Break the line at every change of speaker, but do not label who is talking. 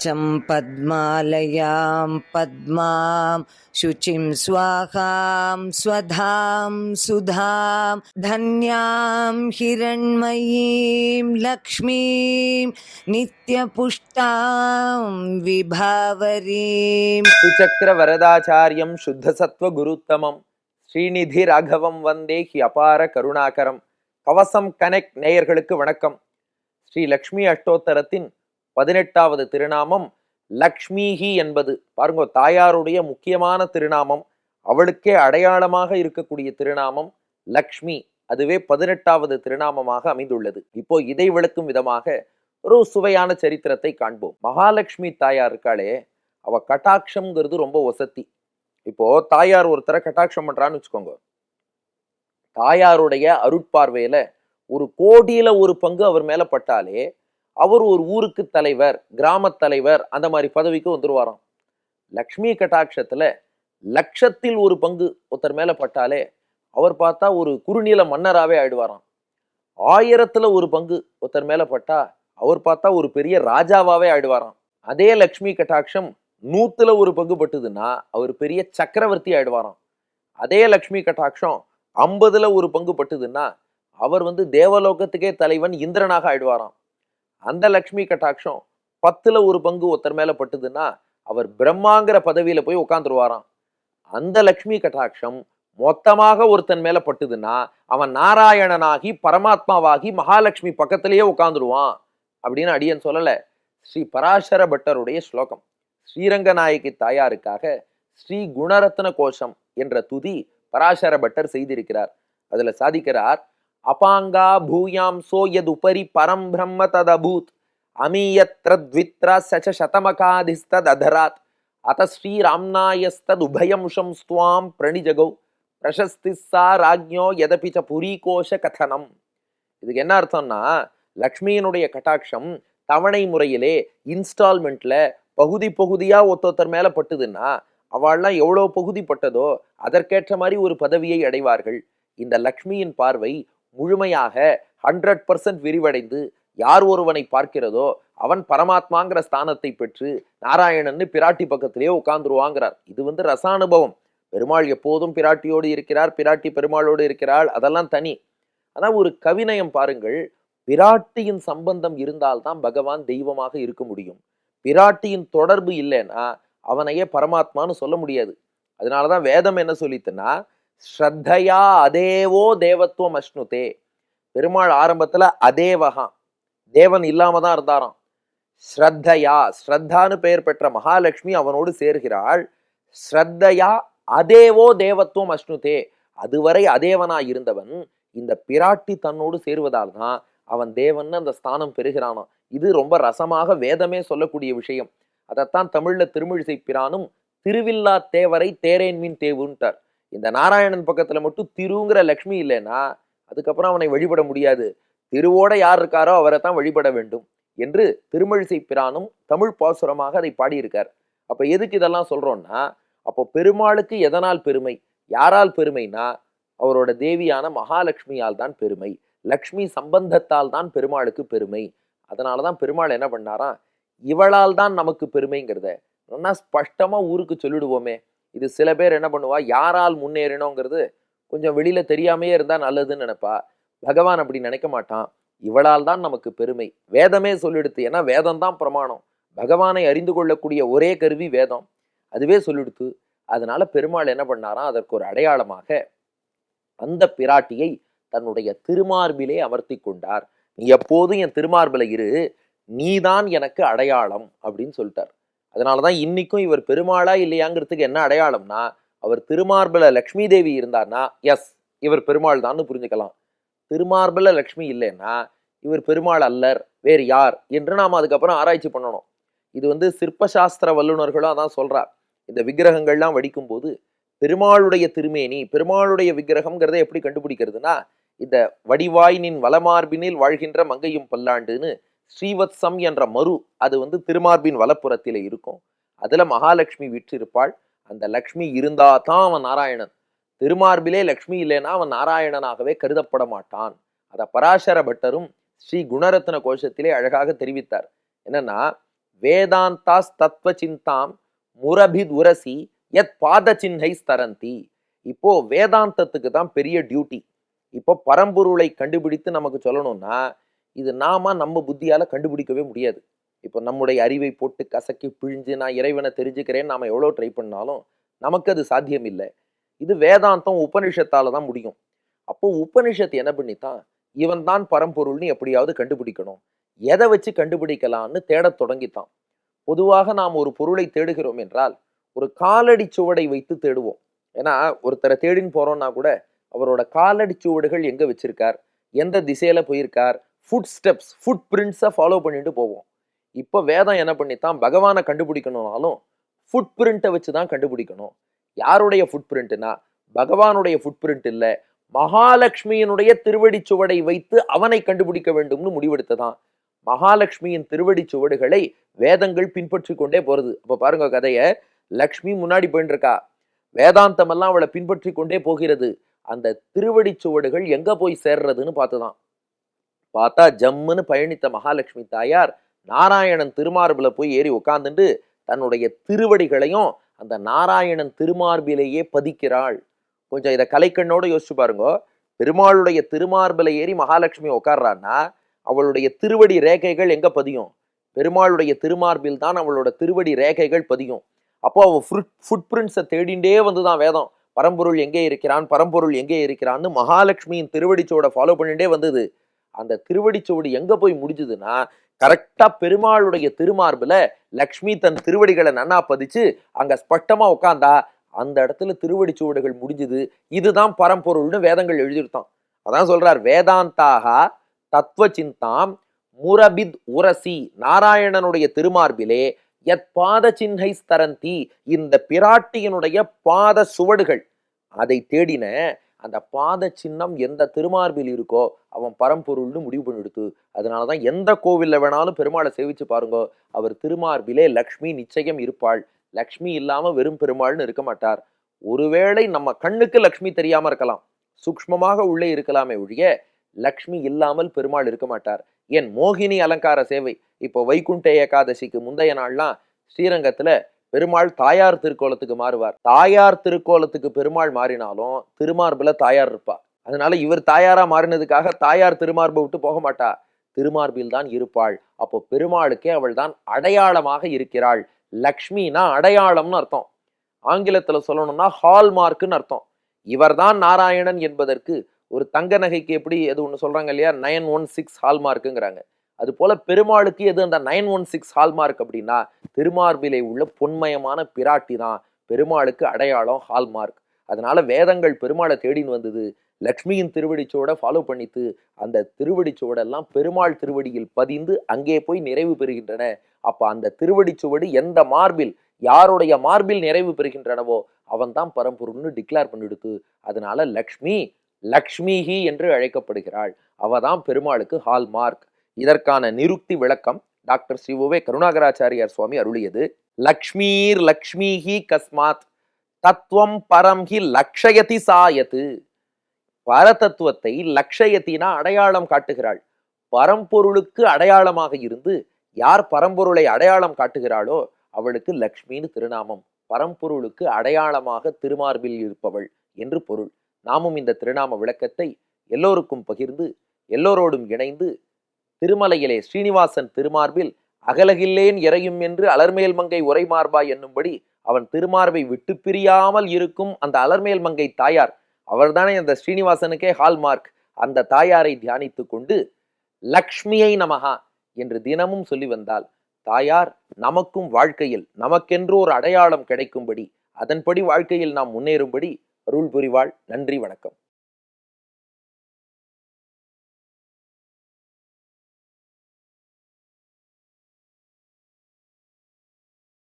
वाचं पद्मालयां पद्मां शुचिं स्वाहां स्वधां सुधां धन्यां हिरण्मयीं लक्ष्मीं नित्यपुष्टां
शुद्ध सुचक्रवरदाचार्यं शुद्धसत्त्वगुरुत्तमम्। ஸ்ரீநிதி ராகவம் வந்தே ஹி அபார கருணாகரம். கவசம் கனெக்ட் நேயர்களுக்கு வணக்கம். ஸ்ரீ லக்ஷ்மி அஷ்டோத்தரத்தின் பதினெட்டாவது திருநாமம் லக்ஷ்மிஹி என்பது. பாருங்க தாயாருடைய முக்கியமான திருநாமம். அவளுக்கே அடையாளமாக இருக்கக்கூடிய திருநாமம் லக்ஷ்மி. அதுவே பதினெட்டாவது திருநாமமாக அமைந்துள்ளது. இப்போ இதை விளக்கும் விதமாக ஒரு சுவையான சரித்திரத்தை காண்போம். மகாலட்சுமி தாயார் இருக்காளே அவ கட்டாட்சம்ங்கிறது ரொம்ப ஒசத்தி இப்போ தாயார் ஒருத்தரை கட்டாட்சம் பண்றான்னு வச்சுக்கோங்க. தாயாருடைய அருட்பார்வையில ஒரு கோடியில ஒரு பங்கு அவர் மேல பட்டாலே அவர் ஒரு ஊருக்கு தலைவர் கிராமத் தலைவர் அந்த மாதிரி பதவிக்கு வந்துருவாராம். லக்ஷ்மி கட்டாட்சத்துல லட்சத்தில் ஒரு பங்கு ஒருத்தர் மேல பட்டாலே அவர் பார்த்தா ஒரு குறுநில மன்னராகவே ஆயிடுவாராம். ஆயிரத்துல ஒரு பங்கு ஒருத்தர் மேல பட்டா அவர் பார்த்தா ஒரு பெரிய ராஜாவாவே ஆயிடுவாராம். அதே லக்ஷ்மி கட்டாட்சம் நூத்துல ஒரு பங்கு பட்டுதுன்னா அவர் பெரிய சக்கரவர்த்தி ஆயிடுவாராம். அதே லக்ஷ்மி கட்டாட்சம் ஐம்பதுல ஒரு பங்கு பட்டுதுன்னா அவர் வந்து தேவலோகத்துக்கே தலைவன் இந்திரனாக ஆயிடுவாராம். அந்த லக்ஷ்மி கட்டாட்சம் பத்துல ஒரு பங்கு ஒருத்தர் மேல பட்டுதுன்னா அவர் பிரம்மாங்கிற பதவியில போய் உட்காந்துருவாராம் அந்த லக்ஷ்மி கட்டாட்சம் மொத்தமாக ஒருத்தன் மேல பட்டுதுன்னா அவன் நாராயணனாகி பரமாத்மாவாகி மகாலட்சுமி பக்கத்திலேயே உட்காந்துருவான் அப்படின்னு அடியன் சொல்லலை. ஸ்ரீ பராசர பட்டருடைய ஸ்லோகம். ஸ்ரீரங்கநாயகி தாயாருக்காக ஸ்ரீ குணரத்ன கோஷம் என்ற துதி பராசர பட்டர் செய்திருக்கிறார். அதுல சாதிக்கிறார் அபாங்கா பூயாம் சோ யதுபரி பரம் பிரம்ம ததபூத் அமீயத்ரத்வித்ரா சச்ச சதமகாதிஸ்தத் அதராத் அத ஸ்ரீராம்னாயஸ்தத் உபயம்ஷம் ஸ்துவாம் பிரணிஜகௌ பிரசஸ்தி சா ராஜ்ஞோ எதபி புரிகோஷ கதனம். இதுக்கு என்ன அர்த்தம்னா லக்ஷ்மியினுடைய கட்டாட்சம் தவணை முறையிலே இன்ஸ்டால்மெண்ட்ல பகுதி பகுதியாக ஒருத்தொருத்தர் மேலே பட்டுதுன்னா அவள்லாம் எவ்வளோ பகுதி பட்டதோ அதற்கேற்ற மாதிரி ஒரு பதவியை அடைவார்கள். இந்த லக்ஷ்மியின் பார்வை முழுமையாக ஹண்ட்ரட் பர்சன்ட் விரிவடைந்து யார் ஒருவனை பார்க்கிறதோ அவன் பரமாத்மாங்கிற ஸ்தானத்தை பெற்று நாராயணன்னு பிராட்டி பக்கத்திலேயே உட்காந்துருவாங்கிறார் இது வந்து ரசானுபவம். பெருமாள் எப்போதும் பிராட்டியோடு இருக்கிறார் பிராட்டி பெருமாளோடு இருக்கிறாள் அதெல்லாம் தனி. ஆனால் ஒரு கவிநயம் பாருங்கள் பிராட்டியின் சம்பந்தம் இருந்தால்தான் பகவான் தெய்வமாக இருக்க முடியும். பிராட்டியின் தொடர்பு இல்லைன்னா அவனையே பரமாத்மான்னு சொல்ல முடியாது. அதனால தான் வேதம் என்ன சொல்லித்துன்னா ஸ்ரத்தையா அதேவோ தேவத்துவம் அஷ்ணுதே. பெருமாள் ஆரம்பத்தில் அதேவகா. தேவன் இல்லாம தான் இருந்தாராம். ஸ்ரத்தையா ஸ்ரத்தான்னு பெயர் பெற்ற மகாலட்சுமி அவனோடு சேர்கிறாள். ஸ்ரத்தையா அதேவோ தேவத்துவம் அஷ்ணுதே. அதுவரை அதேவனாய் இருந்தவன் இந்த பிராட்டி தன்னோடு சேருவதால் தான் அவன் தேவன் அந்த ஸ்தானம் பெறுகிறானான் இது ரொம்ப ரசமாக வேதமே சொல்லக்கூடிய விஷயம். அதைத்தான் தமிழ்ல திருமிழிசை பிரானும் திருவில்லா தேவரை தேரேன் மீன் தேவுன்ட்டார். இந்த நாராயணன் பக்கத்துல மட்டும் திருங்கிற லக்ஷ்மி இல்லைன்னா அதுக்கப்புறம் அவனை வழிபட முடியாது. திருவோட யார் இருக்காரோ அவரை தான் வழிபட வேண்டும் என்று திருமழிசை பிரானும் தமிழ் பாசுரமாக அதை பாடியிருக்கார். அப்ப எதுக்கு இதெல்லாம் சொல்றோம்னா அப்போ பெருமாளுக்கு எதனால் பெருமை? யாரால் பெருமைனா அவரோட தேவியான மகாலட்சுமியால் தான் பெருமை. லக்ஷ்மி சம்பந்தத்தால் தான் பெருமாளுக்கு பெருமை. அதனாலதான் பெருமாள் என்ன பண்ணாராம் இவளால் தான் நமக்கு பெருமைங்கிறத நல்லா ஸ்பஷ்டமாக ஊருக்கு சொல்லிடுவோமே. இது சில பேர் என்ன பண்ணுவா யாரால் முன்னேறினோங்கிறது கொஞ்சம் வெளியில் தெரியாமையே இருந்தால் நல்லதுன்னு நினைப்பா. பகவான் அப்படி நினைக்க மாட்டான். இவளால் தான் நமக்கு பெருமை. வேதமே சொல்லிடுத்து ஏன்னா வேதம் தான் பிரமாணம். பகவானை அறிந்து கொள்ளக்கூடிய ஒரே கருவி வேதம். அதுவே சொல்லிடுத்து அதனால பெருமாள் என்ன பண்ணாராம் அதற்கு ஒரு அடையாளமாக அந்த பிராட்டியை தன்னுடைய திருமார்பிலே அமர்த்தி கொண்டார். நீ எப்போதும் என் திருமார்பில் இரு. நீதான் எனக்கு அடையாளம் அப்படின்னு சொல்லிட்டார். அதனாலதான் இன்னைக்கும் இவர் பெருமாளா இல்லையாங்கிறதுக்கு என்ன அடையாளம்னா அவர் திருமார்பில் லக்ஷ்மி தேவி இருந்தார்னா எஸ் இவர் பெருமாள் தான்னு புரிஞ்சுக்கலாம். திருமார்பில் லக்ஷ்மி இல்லைன்னா இவர் பெருமாள் அல்லர் வேறு யார் என்று நாம் அதுக்கப்புறம் ஆராய்ச்சி பண்ணணும். இது வந்து சிற்பசாஸ்திர வல்லுநர்களும் அதான் சொல்கிறார் இந்த விக்கிரகங்கள்லாம் வடிக்கும் போது பெருமாளுடைய திருமேனி பெருமாளுடைய விக்கிரகம்ங்கிறத எப்படி கண்டுபிடிக்கிறதுனா இந்த வடிவாயினின் வலமார்பினில் வாழ்கின்ற மங்கையும் பல்லாண்டுன்னு ஸ்ரீவத்சம் என்ற மரு அது வந்து திருமார்பின் வலப்புறத்தில் இருக்கும். அதில் மகாலட்சுமி விற்றிருப்பாள். அந்த லக்ஷ்மி இருந்தா தான் அவன் நாராயணன். திருமார்பிலே லக்ஷ்மி இல்லைன்னா அவன் நாராயணனாகவே கருதப்பட மாட்டான். அதை பராசர பட்டரும் ஸ்ரீ குணரத்ன கோஷத்திலே அழகாக தெரிவித்தார். என்னன்னா வேதாந்தாஸ் தத்துவ சிந்தாம் முரபித் உரசி எத் பாத சின்னை ஸ்தரந்தி இப்போ வேதாந்தத்துக்கு தான் பெரிய டியூட்டி. இப்போ பரம்பொருளை கண்டுபிடித்து நமக்கு சொல்லணும்னா இது நாம நம்ம புத்தியால் கண்டுபிடிக்கவே முடியாது. இப்போ நம்முடைய அறிவை போட்டு கசக்கி பிழிஞ்சு நான் இறைவனை தெரிஞ்சுக்கிறேன்னு நாம எவ்வளோ ட்ரை பண்ணாலும் நமக்கு அது சாத்தியம் இல்லை. இது வேதாந்தம் உபனிஷத்தால் தான் முடியும். அப்போ உபனிஷத்து என்ன பண்ணித்தான் இவன் தான் பரம்பொருள்னு எப்படியாவது கண்டுபிடிக்கணும். எதை வச்சு கண்டுபிடிக்கலாம்னு தேடத் தொடங்கித்தான். பொதுவாக நாம் ஒரு பொருளை தேடுகிறோம் என்றால் ஒரு காலடி சுவடை வைத்து தேடுவோம். ஏன்னா ஒருத்தரை தேடின்னு போகிறோன்னா கூட அவரோட காலடி சுவடுகள் எங்கே வச்சிருக்கார்? எந்த திசையில் போயிருக்கார்? ஃபுட் ஸ்டெப்ஸ் ஃபுட் பிரிண்ட்ஸை ஃபாலோ பண்ணிட்டு போவோம். இப்போ வேதம் என்ன பண்ணித்தான்? பகவானை கண்டுபிடிக்கணும்னாலும் ஃபுட் பிரிண்ட்டை வச்சு தான் கண்டுபிடிக்கணும். யாருடைய ஃபுட் பிரிண்ட்னா பகவானுடைய ஃபுட் பிரிண்ட் இல்லை. மகாலட்சுமியினுடைய திருவடி சுவடை வைத்து அவனை கண்டுபிடிக்க வேண்டும்னு முடிவெடுத்ததான். மகாலட்சுமியின் திருவடி சுவடுகளை வேதங்கள் பின்பற்றி கொண்டே போகிறது அப்போ பாருங்க கதையை. லக்ஷ்மி முன்னாடி போயின்னு இருக்கா வேதாந்தம் எல்லாம் அவளை பின்பற்றி கொண்டே போகிறது. அந்த திருவடி சுவடுகள் எங்க போய் சேர்றதுன்னு பார்த்துதான். பார்த்தா ஜம்முன்னு பயணித்த மகாலட்சுமி தாயார் நாராயணன் திருமார்புல போய் ஏறி உட்காந்துட்டு தன்னுடைய திருவடிகளையும் அந்த நாராயணன் திருமார்பிலேயே பதிக்கிறாள். கொஞ்சம் இதை கலைக்கண்ணோட யோசிச்சு பாருங்க. பெருமாளுடைய திருமார்பில ஏறி மகாலட்சுமி உட்கார்றான்னா அவளுடைய திருவடி ரேகைகள் எங்க பதியும்? பெருமாளுடைய திருமார்பில் தான் அவளோட திருவடி ரேகைகள் பதியும். அப்போ அவள் ஃபுட் ஃபுட் பிரிண்ட்ஸை தேடிண்டே வந்து தான் வேதம். பரம்பொருள் எங்கே இருக்கிறான் பரம்பொருள் எங்கே இருக்கிறான்னு மகாலட்சுமியின் திருவடிச்சோட ஃபாலோ பண்ணிட்டே வந்தது. அந்த திருவடிச்சோடு எங்கே போய் முடிஞ்சதுன்னா கரெக்டாக பெருமாளுடைய திருமார்பில் லக்ஷ்மி தன் திருவடிகளை நன்னா பதிச்சு அங்கே ஸ்பட்டமாக உட்காந்தா அந்த இடத்துல திருவடி சுவடுகள் முடிஞ்சுது. இதுதான் பரம்பொருள்னு வேதங்கள் எழுதியிருத்தான் அதான் சொல்றார் வேதாந்தாக தத்துவ சிந்தாம் முரபித் உரசி. நாராயணனுடைய திருமார்பிலே எத் பாத சின்ஹை ஸ்தரந்தி இந்த பிராட்டியினுடைய பாத சுவடுகள். அதை தேடின அந்த பாத சின்னம் எந்த திருமார்பில் இருக்கோ அவன் பரம்பொருள்னு முடிவு பண்ணிடுத்து. அதனாலதான் எந்த கோவிலில் வேணாலும் பெருமாளை சேவிச்சு பாருங்கோ. அவர் திருமார்பிலே லக்ஷ்மி நிச்சயம் இருப்பாள். லக்ஷ்மி இல்லாமல் வெறும் பெருமாள்னு இருக்க மாட்டார். ஒருவேளை நம்ம கண்ணுக்கு லக்ஷ்மி தெரியாமல் இருக்கலாம். சூக்ஷ்மமாக உள்ளே இருக்கலாமே ஒழிய லக்ஷ்மி இல்லாமல் பெருமாள் இருக்க மாட்டார். ஏன் மோகினி அலங்கார சேவை? இப்போ வைகுண்ட ஏகாதசிக்கு முந்தைய நாள்லாம் ஸ்ரீரங்கத்தில் பெருமாள் தாயார் திருக்கோலத்துக்கு மாறுவார். தாயார் திருக்கோலத்துக்கு பெருமாள் மாறினாலும் திருமார்பில் தாயார் இருப்பா. அதனால இவர் தாயாரா மாறினதுக்காக தாயார் திருமார்பை விட்டு போக மாட்டா. திருமார்பில் தான் இருப்பாள். அப்போ பெருமாளுக்கே அவள் தான் அடையாளமாக இருக்கிறாள். லக்ஷ்மினா அடையாளம்னு அர்த்தம். ஆங்கிலத்தில் சொல்லணும்னா ஹால்மார்க்குன்னு அர்த்தம். இவர்தான் நாராயணன் என்பதற்கு ஒரு தங்க நகைக்கு எப்படி எது ஒன்று சொல்கிறாங்க இல்லையா? நயன் ஒன் சிக்ஸ் ஹால்மார்க்குங்கிறாங்க அது போல பெருமாளுக்கு எது அந்த நைன் ஒன் சிக்ஸ் ஹால்மார்க் அப்படின்னா திருமார்பிலை உள்ள பொன்மயமான பிராட்டி தான் பெருமாளுக்கு அடையாளம் ஹால்மார்க் அதனால வேதங்கள் பெருமாளை தேடின்னு வந்தது. லக்ஷ்மியின் திருவடிச்சோட ஃபாலோ பண்ணித்து அந்த திருவடிச்சுவடெல்லாம் பெருமாள் திருவடியில் பதிந்து அங்கே போய் நிறைவு பெறுகின்றன. அப்ப அந்த திருவடிச்சுவடு எந்த மார்பில் யாருடைய மார்பில் நிறைவு பெறுகின்றனவோ அவன் தான் பரம்பொருள்னு டிக்ளேர் பண்ணிடுத்து. அதனால லக்ஷ்மி லக்ஷ்மிஹி என்று அழைக்கப்படுகிறாள். அவ தான் பெருமாளுக்கு ஹால்மார்க் இதற்கான நிருக்தி விளக்கம் டாக்டர் ஸ்ரீ ஓவே கருணாகராச்சாரியார் சுவாமி அருளியது லக்ஷ்மீர் லக்ஷ்மிஹி கஸ்மாத் தத்துவம் பரம் ஹி லக்ஷயதி சாயத்து. பரதத்துவத்தை லக்ஷயத்தினா அடையாளம் காட்டுகிறாள். பரம்பொருளுக்கு அடையாளமாக இருந்து யார் பரம்பொருளை அடையாளம் காட்டுகிறாளோ அவளுக்கு லக்ஷ்மின்னு திருநாமம். பரம்பொருளுக்கு அடையாளமாக திருமார்பில் இருப்பவள் என்று பொருள். நாமும் இந்த திருநாம விளக்கத்தை எல்லோருக்கும் பகிர்ந்து எல்லோரோடும் இணைந்து திருமலையிலே ஸ்ரீனிவாசன் திருமார்பில் அகலகில்லேன் இறையும் என்று அலர்மேல் மங்கை உரை மார்பா என்னும்படி அவன் திருமார்பை விட்டு பிரியாமல் இருக்கும் அந்த அலர்மேல் மங்கை தாயார். அவர்தானே அந்த ஸ்ரீனிவாசனுக்கே ஹால்மார்க் அந்த தாயாரை தியானித்து கொண்டு லக்ஷ்மியை நமகா என்று தினமும் சொல்லி வந்தால் தாயார் நமக்கும் வாழ்க்கையில் நமக்கென்று ஒரு அடையாளம் கிடைக்கும்படி அதன்படி வாழ்க்கையில் நாம் முன்னேறும்படி அருள் புரிவாள். நன்றி வணக்கம்.